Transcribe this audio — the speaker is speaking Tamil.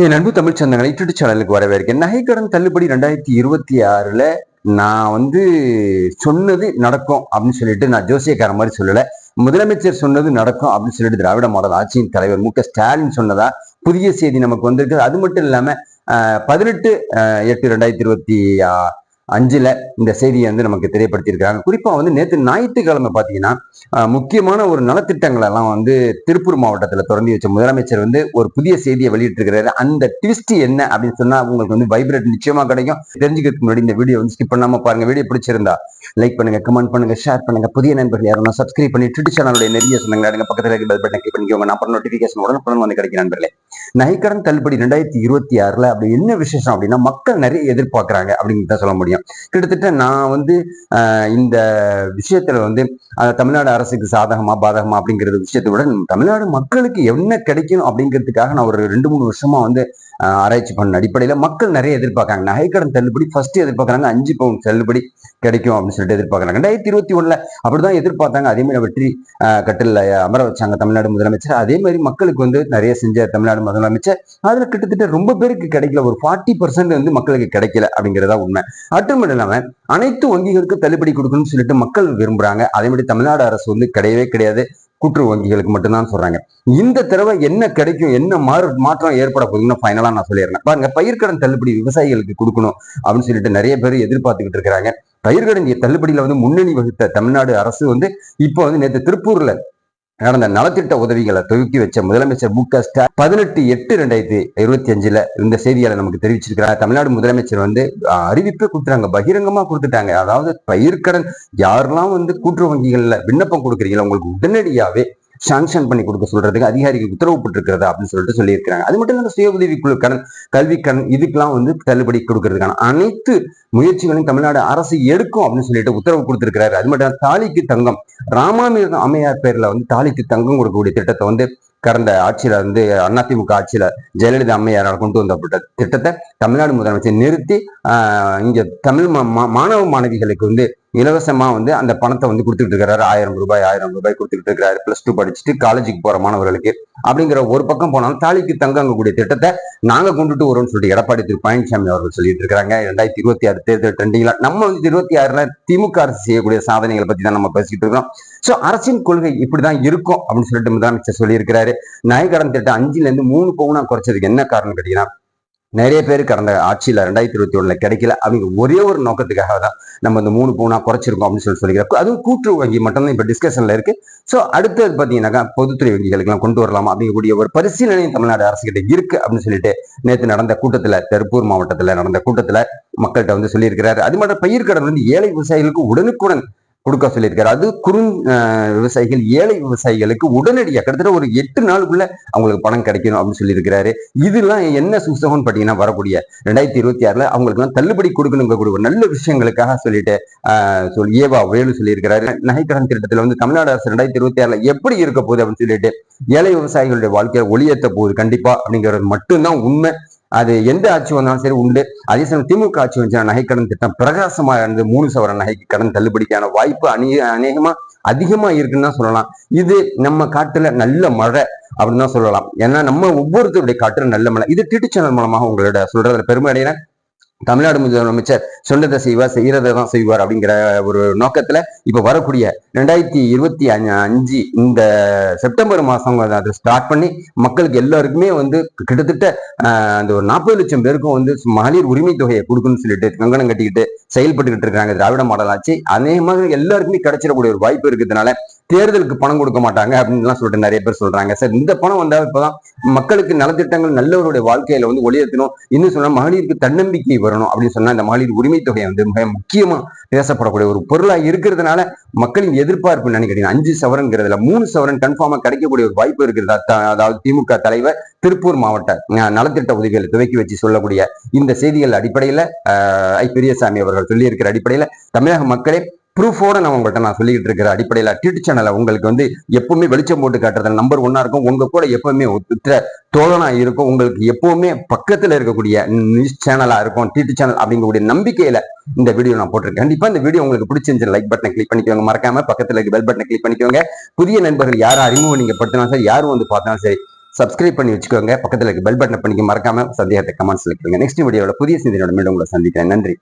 என் அன்பு தமிழ் சந்தங்களை யூடியூப் சேனலுக்கு வரவேற்கேன் நகைக்கடன் தள்ளுபடி ரெண்டாயிரத்தி இருபத்தி ஆறுல நான் வந்து சொன்னது நடக்கும் அப்படின்னு சொல்லிட்டு நான் ஜோசியக்கார மாதிரி சொல்லல. முதலமைச்சர் சொன்னது நடக்கும் அப்படின்னு சொல்லிட்டு திராவிட மாடல் ஆட்சியின் தலைவர் மு க ஸ்டாலின் சொன்னதா புதிய செய்தி நமக்கு வந்திருக்கு அது மட்டும் இல்லாம பதினெட்டு எட்டு ரெண்டாயிரத்தி இருபத்தி அஞ்சுல இந்த செய்தியை வந்து நமக்கு தெரியப்படுத்தியிருக்கிறாங்க. குறிப்பா வந்து நேற்று ஞாயிற்றுக்கிழமை பாத்தீங்கன்னா முக்கியமான ஒரு நலத்திட்டங்கள் எல்லாம் வந்து திருப்பூர் மாவட்டத்துல திறந்து வச்ச முதலமைச்சர் வந்து ஒரு புதிய செய்தியை வெளியிட்டிருக்கிறாரு. அந்த ட்விஸ்ட் என்ன அப்படின்னு சொன்னா உங்களுக்கு வந்து வைப்ரேட் நிச்சயமா கிடைக்கும். தெரிஞ்சுக்கிறதுக்கு முன்னாடி இந்த வீடியோ வந்து ஸ்கிப் பண்ணாம பாருங்க. வீடியோ பிடிச்சிருந்தா லைக் பண்ணுங்க கமெண்ட் பண்ணுங்க ஷேர் பண்ணுங்க. புதிய நண்பர்கள் யாரும் சப்ஸ்கிரைப் பண்ணி ட்விட்டர் சேனலுடைய நிறைய சொன்னாங்க பக்கத்துல இருக்க பெல் பட்டன் கிளிக் பண்ணிக்கோங்க. நான் அப்புறம் நோட்டிபிகேஷன் உடனுக்குடன் வந்து கிடைக்கும் நண்பர்களே. நகைக்கடன் தள்ளுபடி ரெண்டாயிரத்தி இருபத்தி ஆறுல அப்படி என்ன விசேஷம் அப்படின்னா மக்கள் நிறைய எதிர்பார்க்கறாங்க அப்படின்னு தான் சொல்ல முடியும். கிட்டத்தட்ட நான் வந்து இந்த விஷயத்துல வந்து தமிழ்நாடு அரசுக்கு சாதகமா பாதகமா அப்படிங்கிறது விஷயத்தை விட தமிழ்நாடு மக்களுக்கு என்ன கிடைக்கணும் அப்படிங்கிறதுக்காக நான் ஒரு ரெண்டு மூணு வருஷமா வந்து ஆராய்ச்சி பண்ண அடிப்படையில் மக்கள் நிறைய எதிர்பார்க்காங்க நகைக்கடன் தள்ளுபடி ஃபர்ஸ்ட் எதிர்பார்க்கறாங்க. அஞ்சு பவுன் தள்ளுபடி கிடைக்கும் அப்படின்னு சொல்லிட்டு எதிர்பார்க்கறாங்க. ரெண்டாயிரத்தி இருபத்தி ஒண்ணுல அப்படிதான் எதிர்பார்த்தாங்க. அதே மாதிரி வெற்றி கட்டில அமர வச்சாங்க தமிழ்நாடு முதலமைச்சர். அதே மாதிரி மக்களுக்கு வந்து நிறைய செஞ்ச தமிழ்நாடு முதலமைச்சர். அதுல கிட்டத்தட்ட ரொம்ப பேருக்கு கிடைக்கல. ஒரு ஃபார்ட்டி பர்சன்ட் வந்து மக்களுக்கு கிடைக்கல அப்படிங்கிறதா உண்மை. அடுத்து மட்டும் இல்லாம அனைத்து வங்கிகளுக்கு தள்ளுபடி கொடுக்கணும்னு சொல்லிட்டு மக்கள் விரும்புறாங்க. அதே மாதிரி தமிழ்நாடு அரசு வந்து கிடையவே கிடையாது. கூட்டுறவு வங்கிகளுக்கு மட்டும்தான் சொல்றாங்க. இந்த தடவை என்ன கிடைக்கும் என்ன மாறு மாற்றம் ஏற்பட போகுதுன்னு ஃபைனலா நான் சொல்லிடுறேன். பாருங்க பயிர்க்கடன் தள்ளுபடி விவசாயிகளுக்கு கொடுக்கணும் அப்படின்னு சொல்லிட்டு நிறைய பேர் எதிர்பார்த்துக்கிட்டு இருக்கிறாங்க. பயிர்கடன் தள்ளுபடியில வந்து முன்னணி வகுத்த தமிழ்நாடு அரசு வந்து இப்போ வந்து நேற்று திருப்பூர்ல நடந்த நலத்திட்ட உதவிகளை தொகுக்கி வச்ச முதலமைச்சர் மு க ஸ்டாலின் பதினெட்டு எட்டு ரெண்டாயிரத்தி இருபத்தி அஞ்சுல இந்த செய்தியாளர் நமக்கு தெரிவிச்சிருக்கிறார். தமிழ்நாடு முதலமைச்சர் வந்து அறிவிப்பே கொடுத்துறாங்க பகிரங்கமா கொடுத்துட்டாங்க. அதாவது பயிர்க்கடன் யாரெல்லாம் வந்து கூட்டுறவு வங்கிகள்ல விண்ணப்பம் கொடுக்குறீங்களா உங்களுக்கு உடனடியாவே சாங்ஷன் பண்ணி கொடுக்க சொல்றதுக்கு அதிகாரிகள் உத்தரவுப்பட்டிருக்கிறது அப்படின்னு சொல்லிட்டு சொல்லியிருக்கிறாங்க. அது மட்டும் இல்லாமல் சுய உதவி கடன் கல்வி கடன் இதுக்கெல்லாம் வந்து தள்ளுபடி கொடுக்கறதுக்கான அனைத்து முயற்சிகளையும் தமிழ்நாடு அரசு எடுக்கும் அப்படின்னு சொல்லிட்டு உத்தரவு கொடுத்திருக்கிறாரு. அது மட்டும் தாலிக்கு தங்கம் ராமாமிர்தம் அம்மையார் பேர்ல வந்து தாலிக்கு தங்கம் கொடுக்கக்கூடிய திட்டத்தை வந்து கடந்த ஆட்சியில வந்து அதிமுக ஆட்சியில ஜெயலலிதா அம்மையாரால் கொண்டு வந்தப்பட்ட திட்டத்தை தமிழ்நாடு முதலமைச்சர் நிறுத்தி இங்க தமிழ் மாணவ மாணவிகளுக்கு வந்து இலவசமா வந்து அந்த பணத்தை வந்து கொடுத்துட்டு இருக்கிறாரு. ஆயிரம் ரூபாய் ஆயிரம் ரூபாய் கொடுத்துட்டு இருக்கிறாரு. பிளஸ் டூ படிச்சுட்டு காலேஜுக்கு போற மாணவர்களுக்கு அப்படிங்கிற ஒரு பக்கம் போனாலும் தாலிக்கு தங்கக்கூடிய திட்டத்தை நாங்க கொண்டுட்டு வரோம்னு சொல்லிட்டு எடப்பாடி திரு பழனிசாமி அவர்கள் சொல்லிட்டு இருக்காங்க ரெண்டாயிரத்தி இருபத்தி ஆறு தேர்தல் ட்ரெண்டிங்ல நம்ம வந்து இருபத்தி ஆறுல திமுக அரசு செய்யக்கூடிய சாதனைகளை பத்தி தான் நம்ம பேசிட்டு இருக்கோம் சோ அரசின் கொள்கை இப்படிதான் இருக்கும் அப்படின்னு சொல்லிட்டு முதலமைச்சர் சொல்லியிருக்கிறாரு. நகைக்கடன் திட்டம் அஞ்சுல இருந்து மூணு பவுனா குறைச்சதுக்கு என்ன காரணம் கேட்டீங்கன்னா நிறைய பேர் கடந்த ஆட்சியில் ரெண்டாயிரத்தி இருபத்தி ஒன்றில் கிடைக்கல. அவங்க ஒரே ஒரு நோக்கத்துக்காக தான் நம்ம இந்த மூணு பூனா குறைச்சிருக்கோம் அப்படின்னு சொல்லி சொல்லிக்கிறோம் அதுவும் கூற்று வங்கி மட்டும்தான் இப்போ டிஸ்கஷனில் இருக்கு. ஸோ அடுத்தது பார்த்தீங்கன்னாக்கா பொதுத்துறை வங்கிகளுக்கெல்லாம் கொண்டு வரலாம்? அப்படிங்கக்கூடிய ஒரு பரிசீலனையும் தமிழ்நாடு அரசுகிட்ட இருக்கு அப்படின்னு சொல்லிட்டு நேற்று நடந்த கூட்டத்தில் திருப்பூர் மாவட்டத்தில் நடந்த கூட்டத்தில் மக்கள்கிட்ட வந்து சொல்லியிருக்கிறாரு. அது மட்டும் பயிர்க்கடன் வந்து ஏழை விவசாயிகளுக்கு உடனுக்குடன் கொடுக்க சொல்லியிருக்காரு. அது குறு விவசாயிகள் ஏழை விவசாயிகளுக்கு உடனடியாக கிட்டத்தட்ட ஒரு எட்டு நாளுக்குள்ள அவங்களுக்கு பணம் கிடைக்கணும் அப்படின்னு சொல்லியிருக்கிறாரு. இதெல்லாம் என்ன சுசகம்னு பார்த்தீங்கன்னா வரக்கூடிய ரெண்டாயிரத்தி இருபத்தி ஆறுல அவங்களுக்கு எல்லாம் தள்ளுபடி கொடுக்கணுங்க நல்ல விஷயங்களுக்காக சொல்லிட்டு சொல்லி ஏவா வேலு சொல்லியிருக்கிறாரு. நகைக்கடன் திட்டத்தில் வந்து தமிழ்நாடு அரசு ரெண்டாயிரத்தி இருபத்தி ஆறுல எப்படி இருக்க போகுது அப்படின்னு சொல்லிட்டு ஏழை விவசாயிகளுடைய வாழ்க்கையை ஒளியேற்ற போகுது. கண்டிப்பா அப்படிங்கிறது மட்டும்தான் உண்மை. அது எந்த ஆட்சி வந்தாலும் சரி உண்டு. அதே சமயம் திமுக ஆட்சி வந்துச்சுன்னா நகைக்கடன் திட்டம் பிரகாசமா இருந்து மூணு சவர நகைக்கு கடன் தள்ளுபடிக்கான வாய்ப்பு அநே அநேகமா அதிகமா இருக்குன்னு தான் சொல்லலாம். இது நம்ம காட்டுல நல்ல மழை அப்படின்னு தான் சொல்லலாம். ஏன்னா நம்ம ஒவ்வொருத்தருடைய காட்டுல நல்ல மழை. இது டிடி சேனல் மூலமாக உங்களோட சொல்றதுல பெருமை அடைகிறேன் தமிழ்நாடு முதலமைச்சர் சொன்னதை செய்வார் செய்யறதை தான் செய்வார் அப்படிங்கிற ஒரு நோக்கத்துல இப்ப வரக்கூடிய ரெண்டாயிரத்தி இருபத்தி அஞ்சு இந்த செப்டம்பர் மாசம் அதை ஸ்டார்ட் பண்ணி மக்களுக்கு எல்லாருக்குமே வந்து கிட்டத்தட்ட அந்த ஒரு நாற்பது லட்சம் பேருக்கும் வந்து மகளிர் உரிமை தொகையை கொடுக்கணும்னு சொல்லிட்டு கங்கணம் கட்டிக்கிட்டு செயல்பட்டுக்கிட்டு இருக்காங்க திராவிட மாடல் ஆட்சி. மாதிரி எல்லாருக்குமே கிடைச்சிடக்கூடிய ஒரு வாய்ப்பு இருக்கிறதுனால தேர்தலுக்கு பணம் கொடுக்க மாட்டாங்க அப்படின்னு சொல்லிட்டு நிறைய பேர் சொல்றாங்க. சார் இந்த பணம் வந்தால் இப்பதான் மக்களுக்கு நலத்திட்டங்கள் நல்லவருடைய வாழ்க்கையில வந்து ஒளியேற்றணும். இன்னும் சொன்னா மகளிருக்கு தன்னம்பிக்கை வரணும் அப்படின்னு சொன்னா இந்த மகளிர் உரிமை தொகை வந்து மிக முக்கியமா பேசப்படக்கூடிய ஒரு பொருளா இருக்கிறதுனால மக்களின் எதிர்பார்ப்பு நினைக்கிறீங்க அஞ்சு சவரன்ங்கிறதுல மூணு சவரன் கன்ஃபார்மா கிடைக்கக்கூடிய ஒரு வாய்ப்பு இருக்கிறதா அதாவது திமுக தலைவர் திருப்பூர் மாவட்ட நலத்திட்ட உதவிகளை துவக்கி வச்சு சொல்லக்கூடிய இந்த செய்திகள் அடிப்படையில ஐ பெரியசாமி அவர்கள் சொல்லியிருக்கிற அடிப்படையில தமிழக மக்களே ப்ரூஃபோட நான் உங்கள்கிட்ட நான் சொல்லிக்கிட்டு இருக்கிற அடிப்படையில் டியூட் சேனலை உங்களுக்கு வந்து எப்பவுமே வெளிச்சம் போட்டு காட்டுறது நம்பர் ஒன்னா இருக்கும். உங்க கூட எப்பவுமே ஒத்துற தோழனா இருக்கும். உங்களுக்கு எப்பவுமே பக்கத்துல இருக்கக்கூடிய நியூஸ் சேனலா இருக்கும். டியூட் சேனல் அப்படிங்கக்கூடிய நம்பிக்கையில இந்த வீடியோ நான் போட்டிருக்கேன். கண்டிப்பா இந்த வீடியோ உங்களுக்கு பிடிச்சிருந்து லைக் பட்டனை கிளிக் பண்ணிக்கோங்க. மறக்காம பக்கத்துல இருக்க பெல் பட்டனை கிளிக் பண்ணிக்கோங்க. புதிய நண்பர்கள் யாரும் அறிமுகம் நீங்க படுத்தினா சரி யாரும் வந்து பார்த்தாலும் சரி சப்ஸ்கிரைப் பண்ணி வச்சுக்கோங்க. பக்கத்துல இருக்க பெல் பட்டனை பண்ணிக்க மறக்காம சந்தேகத்தை கமெண்ட்ஸ் கேளுங்க. நெக்ஸ்ட் வீடியோவில் புதிய சிந்தனையோட மீண்டும் உங்களை சந்திக்கிறேன். நன்றி.